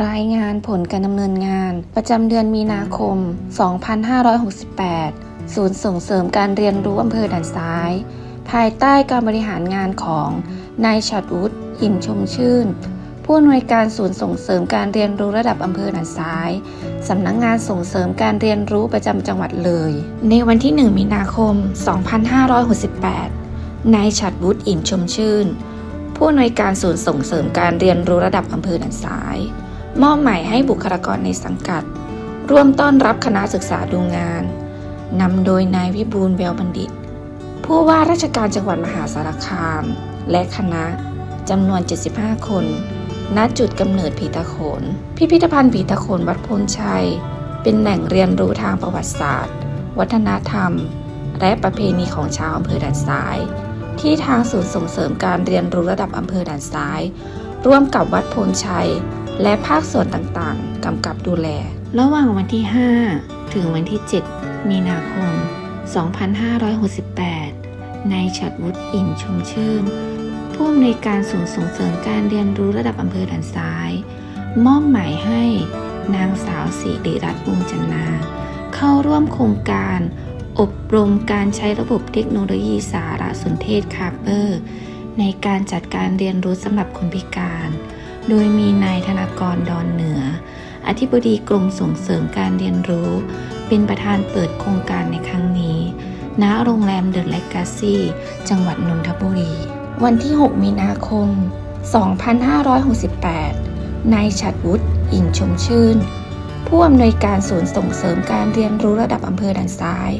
รายงานผลการดำเนินงาน ประจำเดือนมีนาคม 2568 ศูนย์ส่งเสริมการเรียนรู้อำเภอด่านซ้าย ภายใต้การบริหารงานของนายชัดวุฒิอิ่มชมชื่น ผู้อำนวยการศูนย์ส่งเสริมการเรียนรู้ระดับอำเภอด่านซ้ายสำนักงงานส่งเสริมการเรียนรู้ประจำจังหวัดเลย ในวันที่ 1 มีนาคม 2568 นายฉัดวุฒิอิ่มชมชื่น ผู้อำนวยการศูนย์ส่งเสริมการเรียนรู้ระดับอำเภอด่านซ้าย มอบหมายให้บุคลากรในสังกัด ร่วมต้อนรับคณะศึกษาดูงาน นำโดยนายวิบูลแววบัณฑิต ผู้ว่าราชการจังหวัดมหาสารคาม และคณะจำนวน 75 คน ณ จุดกำเนิดผีตะโขน พิพิธภัณฑ์ผีตะโขนวัดพลชัย เป็นแหล่งเรียนรู้ทางประวัติศาสตร์ วัฒนธรรม และประเพณีของชาวอำเภอด่านซ้าย ที่ทางศูนย์ส่งเสริมการเรียนรู้ระดับอำเภอด่านซ้าย ร่วมกับวัดพลชัย และภาคส่วนต่างๆ กำกับดูแล ระหว่างวันที่ 5 ถึงวันที่ 7 มีนาคม 2568 นายฉัดวุฒิอิ่มชมชื่น ผู้อำนวยการศูนย์ส่งเสริมการเรียนรู้ระดับอำเภอด่านซ้าย มอบหมายให้นางสาวสิริรัตน์วงจันนา เข้าร่วมโครงการ อบรมการใช้ระบบเทคโนโลยีสารสนเทศคาร์เปอร์ ในการจัดการเรียนรู้สำหรับคนพิการ โดยมีนายธนากรดอนเหนือ อธิบดีกรมส่งเสริมการเรียนรู้ เป็นประธานเปิดโครงการในครั้งนี้ ณ โรงแรมเดอะแลกาซี่ จังหวัดนนทบุรี วันที่ 6 มีนาคม 2568 นายฉัดวุฒิอิ่มชมชื่น ผู้อำนวยการศูนย์ส่งเสริมการเรียนรู้ระดับอำเภอด่านซ้าย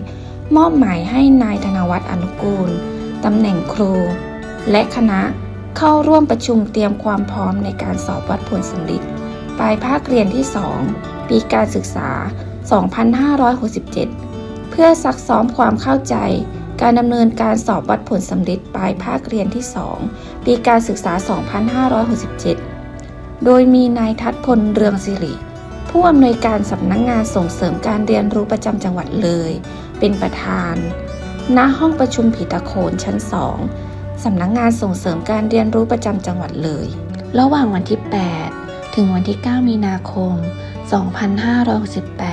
มอบหมายให้นายธนวัฒน์อนุกูล ตำแหน่งครู และคณะ เข้าร่วมประชุมเตรียมความพร้อมในการสอบวัดผลสำลิดปลายภาคเรียนที่ 2 ปีการศึกษา 2567 เพื่อซักซ้อมความเข้าใจ การดำเนินการสอบวัดผลสำลิดปลายภาคเรียนที่ 2 ปีการศึกษา 2567 โดยมีนายทัศพลเรืองสิริผู้อำนวยการสำนักงงานส่งเสริมการเรียนรู้ประจำจังหวัดเลย เป็นประธาน ณ ห้องประชุมผีตะโขนชั้น 2 สำนักงงานส่งเสริมการเรียนรู้ประจำจังหวัดเลย ระหว่างวันที่ 8 ถึงวันที่ 9 มีนาคม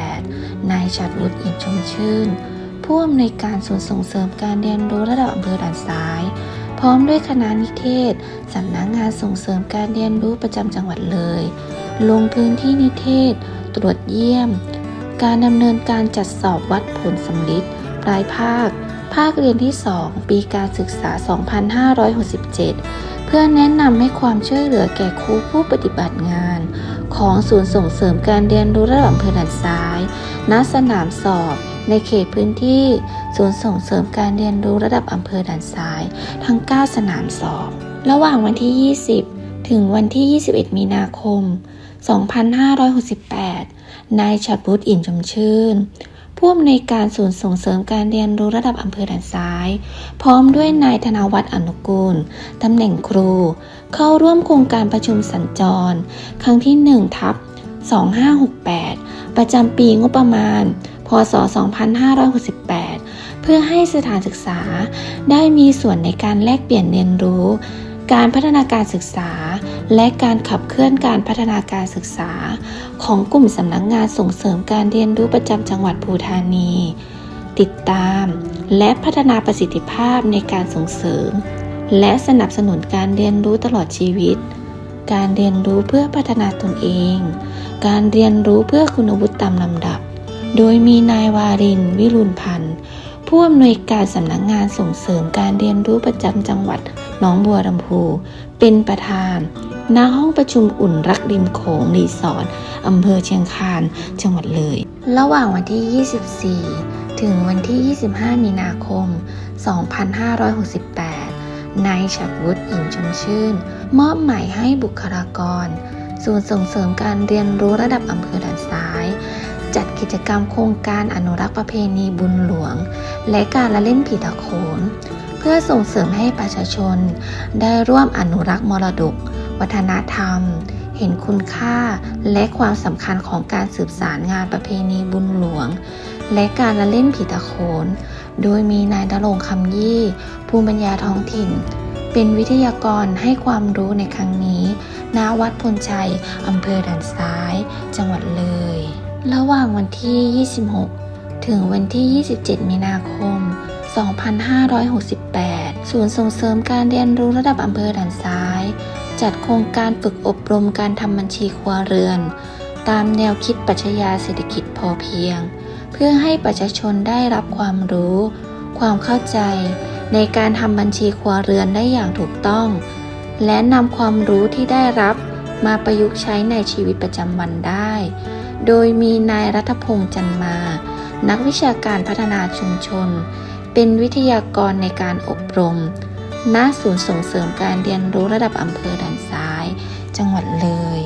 2568 นายชัดวุฒิอิ่มชมชื่น ผู้อำนวยการศูนย์ส่งเสริมการเรียนรู้ระดับอำเภอด่านซ้าย พร้อมด้วยคณะนิเทศสำนักงงานส่งเสริมการเรียนรู้ประจำจังหวัดเลย ลงพื้นที่นิเทศ ตรวจเยี่ยม การดำเนินการจัดสอบวัดผลสำลิดปลายภาค ภาคเรียนที่ 2 ปีการศึกษา 2567 เพื่อแนะนำให้ความช่วยเหลือแก่ครูผู้ปฏิบัติงาน ของศูนย์ส่งเสริมการเรียนรู้ระดับอำเภอด่านซ้าย ณ สนามสอบ ในเขตพื้นที่ ศูนย์ส่งเสริมการเรียนรู้ระดับอำเภอด่านซ้าย ทั้ง 9 สนามสอบ ระหว่างวันที่ 20 ถึงวันที่ 21 มีนาคม 2568 นายชัดวุฒิอิ่มชมชื่น ผู้อำนวยการศูนย์ส่งเสริมการเรียนรู้ระดับอำเภอด่านซ้าย พร้อมด้วยนายธนวัฒน์อนุกูลตำแหน่งครู เข้าร่วมโครงการประชุมสัญจร ครั้งที่ 1 ทับ 2568 ประจำปีงบประมาณ พศ 2568 เพื่อให้สถานศึกษาได้มีส่วนในการแลกเปลี่ยนเรียนรู้ การพัฒนาการศึกษา และการขับเคลื่อนการพัฒนาการศึกษา ของกลุ่มสำนักงงานส่งเสริมการเรียนรู้ประจำจังหวัดภูธานี ติดตาม และพัฒนาประสิทธิภาพในการส่งเสริม และสนับสนุนการเรียนรู้ตลอดชีวิต การเรียนรู้เพื่อพัฒนาตนเอง การเรียนรู้เพื่อคุณวุฒิตามลำดับ โดยมีนายวาริน วิรุณพันธ์ ผู้อำนวยการสำนักงงานส่งเสริมการเรียนรู้ประจำจังหวัดหนองบัวลำพู เป็นประธานณห้องประชุมอุ่นรักริมโขงรีสอร์ทอำเภอเชียงคานจังหวัดเลย ระหว่างวันที่ 24 ถึงวันที่ 25 มีนาคม 2568 นายฉัดวุฒิอิ่มชมชื่น มอบหมายให้บุคลากร ศูนย์ส่งเสริมการเรียนรู้ระดับอำเภอด่านซ้าย จัดกิจกรรมโครงการอนุรักษ์ประเพณีบุญหลวง และการละเล่นผีตะโขน เพื่อส่งเสริมให้ประชาชน ได้ร่วมอนุรักษ์มรดก วัฒนธรรม เห็นคุณค่าและความสำคัญของการสืบสารงานประเพณีบุญหลวง และการละเล่นผีตะโขน โดยมีนายดรงค์คำยี่ ภูมิปัญญาท้องถิ่น เป็นวิทยากรให้ความรู้ในครั้งนี้ณวัดพลชัยอำเภอด่านซ้าย จังหวัดเลย ระหว่างวันที่ 26 ถึงวันที่ 27 มีนาคม 2568 ศูนย์ส่งเสริมการเรียนรู้ระดับอำเภอด่านซ้าย จัดโครงการฝึกอบรมการทำบัญชีครัวเรือน ตามแนวคิดปรัชญาเศรษฐกิจพอเพียง เพื่อให้ประชาชนได้รับความรู้ ความเข้าใจ ในการทำบัญชีครัวเรือนได้อย่างถูกต้อง และนำความรู้ที่ได้รับมาประยุกต์ใช้ในชีวิตประจำวันได้ โดยมีนายรัฐพงษ์จันมา นักวิชาการพัฒนาชุมชน เป็นวิทยากรในการอบรม ณ ศูนย์ส่งเสริมการเรียนรู้ระดับอำเภอด่านซ้าย จังหวัดเลย